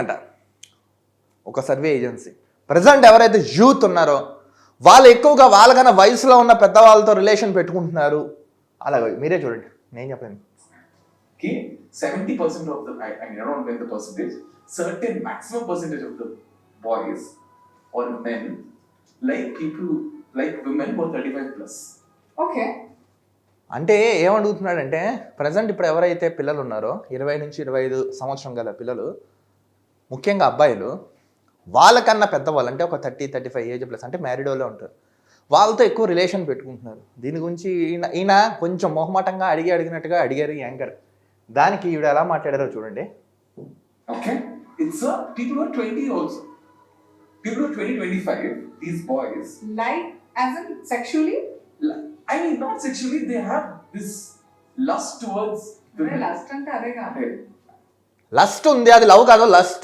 అంట. ఒక survey agency. Present ఎవరైతే యూత్ ఉన్నారో వాళ్ళు ఎక్కువగా వాళ్ళకన్నా వయసులో ఉన్న పెద్దవాళ్ళతో రిలేషన్ పెట్టుకుంటున్నారు. అలాగే మీరే చూడండి. నేను. ఓకే అంటే ఏమడుగుతున్నాడంటే ప్రజెంట్ ఇప్పుడు ఎవరైతే పిల్లలు ఉన్నారో ఇరవై నుంచి ఇరవై ఐదు సంవత్సరం గల పిల్లలు ముఖ్యంగా అబ్బాయిలు వాళ్ళకన్నా పెద్దవాళ్ళు అంటే ఒక thirty thirty five age plus అంటే మ్యారీడ్ వాళ్ళే ఉంటారు. వాళ్ళతో ఎక్కువ రిలేషన్ పెట్టుకుంటున్నారు. దీని గురించి ఈయన ఈయన కొంచెం మొహమాటంగా అడిగి అడిగినట్టుగా అడిగారు యాంకర్. దానికి ఈవిడ ఎలా మాట్లాడారో చూడండి. Okay, it's people who are twenty also. People who are 20, 25, these boys, like as in sexually li- I mean not sexually, they have this lust towards women. Lust అంటే అదే కాదు. లస్ట్ ఉంది అది లవ్ కాదు లస్ట్